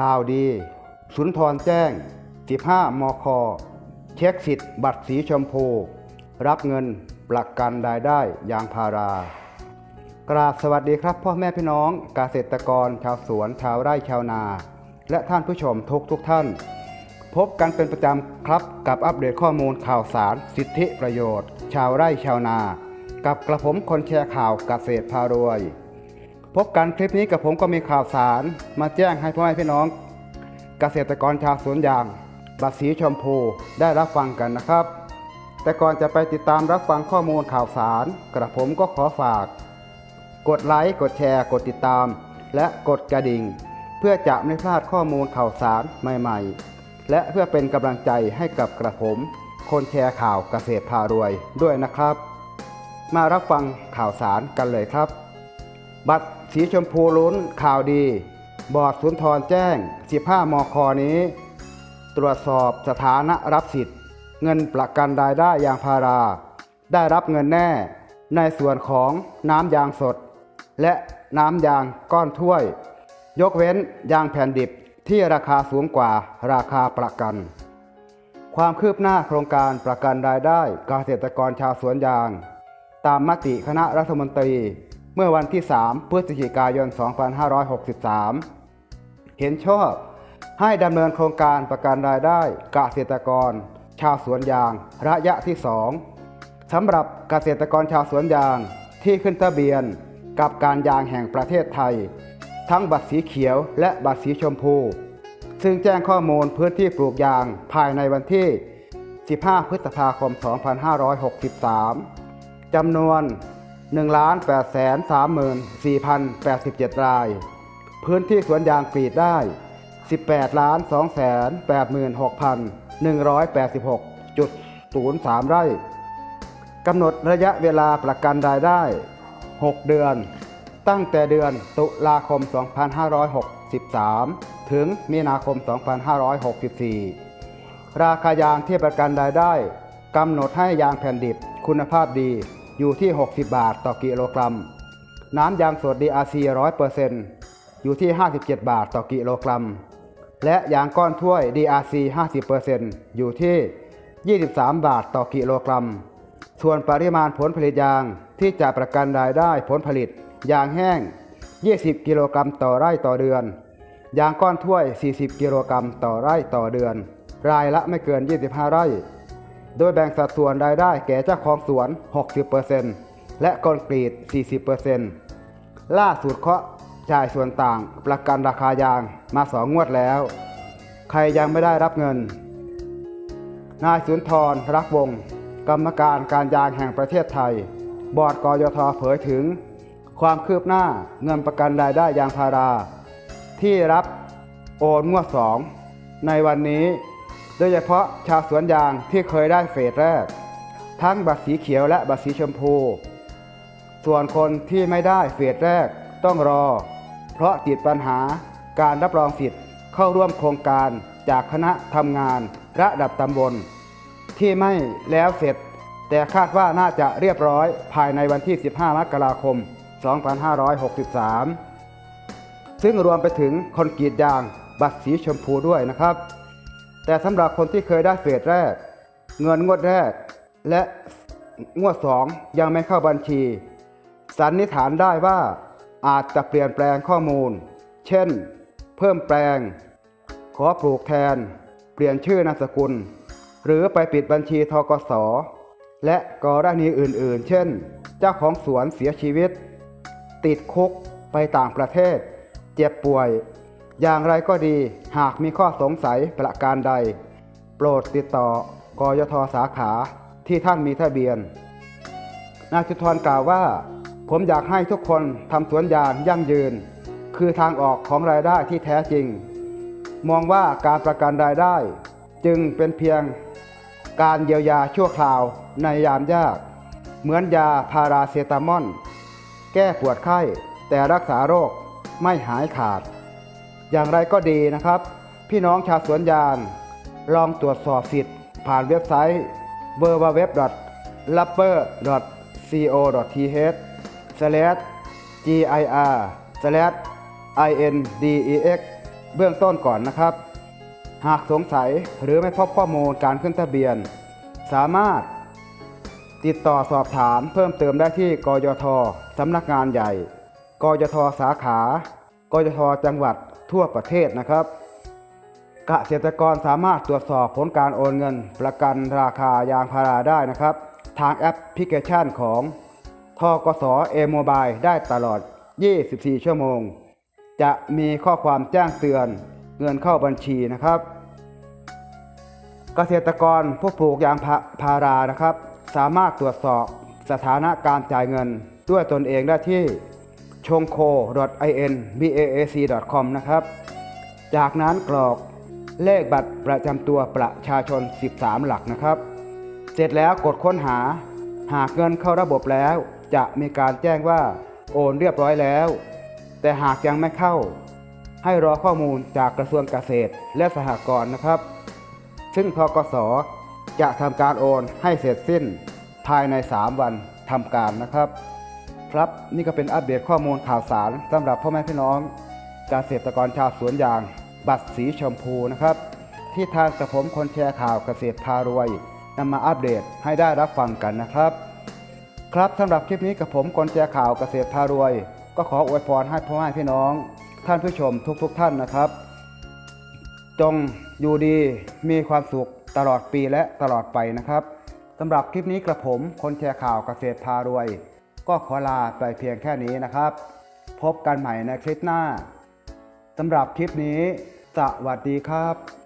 ข่าวดี สุนทรแจ้ง 15 มค เช็คสิทธิ์บัตรสีชมพู รับเงินประกันรายได้ยางพารากราบสวัสดีครับพ่อแม่พี่น้องเกษตรกรชาวสวนชาวไร่ชาวนา และท่านผู้ชมทุกทุกท่าน พบกันเป็นประจำครับกับอัปเดตข้อมูลข่าวสาร สิทธิประโยชน์ ชาวไร่ชาวนา กับกระผมคนแชร์ข่าวเกษตรพารวย พบกันคลิปนี้กับผมก็มีข่าวสารมาแจ้งให้พ่อแม่พี่น้อง เกษตรกรชาวสวนยางบัตรสีชมพูได้รับฟังกันนะครับ แต่ก่อนจะไปติดตามรับฟังข้อมูลข่าวสาร กระผมก็ขอฝาก กดไลค์กดแชร์กดติดตาม และกดกระดิ่ง เพื่อจะไม่พลาดข้อมูลข่าวสารใหม่ ๆ และเพื่อเป็นกำลังใจให้กับกระผม คนแชร์ข่าวเกษตรพารวยด้วยนะครับ มารับฟังข่าวสารกันเลยครับ บัตร สีชมพูลุ้นข่าวดี บอร์ดสุนทรแจ้ง 15 มคนี้ ตรวจสอบสถานะรับสิทธิ์ เงินประกันรายได้ยางพารา ได้รับเงินแน่ ในส่วนของน้ำยางสด และน้ำยางก้อนถ้วย ยกเว้นยางแผ่นดิบที่ราคาสูงกว่าราคาประกัน ความคืบหน้าโครงการประกันรายได้เกษตรกรชาวสวนยาง ตามมติคณะรัฐมนตรี เมื่อวันที่ 3 พฤศจิกายน 2563 เห็นชอบ ให้ดำเนินโครงการประกันรายได้เกษตรกร ชาวสวนยางระยะที่ 2 สำหรับเกษตรกรชาวสวนยางที่ขึ้นทะเบียนกับการยางแห่งประเทศไทย ทั้งบัตรสีเขียวและบัตรสีชมพู ซึ่งแจ้งข้อมูลพื้นที่ปลูกยางภายในวันที่ 15 พฤษภาคม 2563 จำนวน 1,834,087 ราย พื้นที่สวนยางกรีดได้ 18,286,186.03 ไร่ กำหนดระยะเวลาประกันรายได้ 6 เดือน ตั้งแต่เดือนตุลาคม 2563 ถึงมีนาคม 2564 ราคายางที่ประกันรายได้ กำหนดให้ยางแผ่นดิบคุณภาพดี อยู่ที่ 60 บาทต่อกิโลกรัม น้ำยางสด DRC 100%อยู่ที่ 57 บาทต่อกิโลกรัม และยางก้อนถ้วย DRC 50%อยู่ที่ 23 บาทต่อกิโลกรัม ส่วนปริมาณผลผลิตยางที่จะประกันรายได้ผลผลิต ยางแห้ง 20 กิโลกรัมต่อไร่ต่อเดือน ยางก้อนถ้วย 40 กิโลกรัมต่อไร่ต่อเดือน รายละไม่เกิน 25 ไร่ โดยแบ่งสัดส่วนรายได้แก่เจ้าของสวน 60%และคอนกรีต 40%ล่าสุดเคาะจ่ายส่วนต่างประกันราคายางมาสองงวดแล้ว ใครยังไม่ได้รับเงิน นายสุนทรรักวงศ์กรรมการการยางแห่งประเทศไทย บอร์ดกยทเผยถึง ความคืบหน้าเงินประกันรายได้ยางพารา ที่รับโอนงวดสองในวันนี้ โดยเฉพาะชาวสวนยางที่เคยได้เฟสแรก ทั้งบัตรสีเขียวและบัตรสีชมพู ส่วนคนที่ไม่ได้เฟสแรกต้องรอ เพราะติดปัญหาการรับรองสิทธิ์เข้าร่วมโครงการจากคณะทำงานระดับตำบล ที่ไม่แล้วเสร็จ แต่คาดว่าน่าจะเรียบร้อยภายในวันที่ 15 มกราคม 2563 ซึ่งรวมไปถึงคนกรีดยางบัตรสีชมพูด้วยนะครับ แต่สำหรับคนที่เคยได้เฟสแรก เงินงวดแรก และงวดสองยังไม่เข้าบัญชี สันนิษฐานได้ว่าอาจจะเปลี่ยนแปลงข้อมูล เช่น เพิ่มแปลง ขอปลูกแทน เปลี่ยนชื่อนามสกุล หรือไปปิดบัญชีทกส และกรณีอื่นๆ เช่น เจ้าของสวนเสียชีวิต ติดคุกไปต่างประเทศ เจ็บป่วย อย่างไรก็ดีหากมีข้อสงสัยประการใด โปรดติดต่อกยทสาขาที่ท่านมีทะเบียน นายจุทรกล่าวว่า ผมอยากให้ทุกคนทำสวนยางยั่งยืน คือทางออกของรายได้ที่แท้จริง มองว่าการประกันรายได้ จึงเป็นเพียงการเยียวยาชั่วคราวในยามยาก เหมือนยาพาราเซตามอลแก้ปวดไข้แต่รักษาโรคไม่หายขาด อย่างไรก็ดีนะครับ พี่น้องชาวสวนยาง ลองตรวจสอบสิทธิ์ ผ่านเว็บไซต์ www.rapper.co.th slash gir slash index เบื้องต้นก่อนนะครับ หากสงสัยหรือไม่พบข้อมูลการขึ้นทะเบียน สามารถ ติดต่อสอบถามเพิ่มเติมได้ที่กยทสำนักงานใหญ่ กยทสาขา กยทจังหวัด ทั่วประเทศนะครับเกษตรกรสามารถตรวจสอบผลการโอนเงิน ประกันราคายางพาราได้นะครับ ทางแอปพลิเคชันของทกสเอโมบายได้ตลอด 24 ชั่วโมง จะมีข้อความแจ้งเตือนเงินเข้าบัญชีนะครับ เกษตรกรผู้ปลูกยางพาพารานะครับ สามารถตรวจสอบสถานะการจ่ายเงินด้วยตนเองได้ที่ c h o n k o i n b a a c com นะครับ จากนั้นกรอกเลขบัตรประจำตัวประชาชน 13 หลักนะครับ เสร็จแล้วกดค้นหา หากเงินเข้าระบบแล้ว จะมีการแจ้งว่าโอนเรียบร้อยแล้ว แต่หากยังไม่เข้า ให้รอข้อมูลจากกระทรวงเกษตรและสหกรณ์นะครับ ซึ่งทกสจะทำการโอนให้เสร็จสิ้นภายใน 3 วันทำการนะครับ ครับนี่ก็เป็นอัปเดตข้อมูลข่าวสารสำหรับพ่อแม่พี่น้องเกษตรกรชาวสวนยาง บัตรสีชมพูนะครับ ที่ทางกระผมคนแชร์ข่าวเกษตรพารวยนำมาอัปเดตให้ได้รับฟังกันนะครับ ครับสำหรับคลิปนี้กับผมคนแชร์ข่าวเกษตรพารวย ก็ขออวยพรให้พ่อแม่พี่น้อง ท่านผู้ชมทุกๆทท่านนะครับ จงอยู่ดีมีความสุขตลอดปีและตลอดไปนะครับสำหรับคลิปนี้กระผมคนแชร์ข่าวเกษตรพารวย ก็ขอลาไปเพียงแค่นี้นะครับ พบกันใหม่ในคลิปหน้าสำหรับคลิปนี้ สวัสดีครับ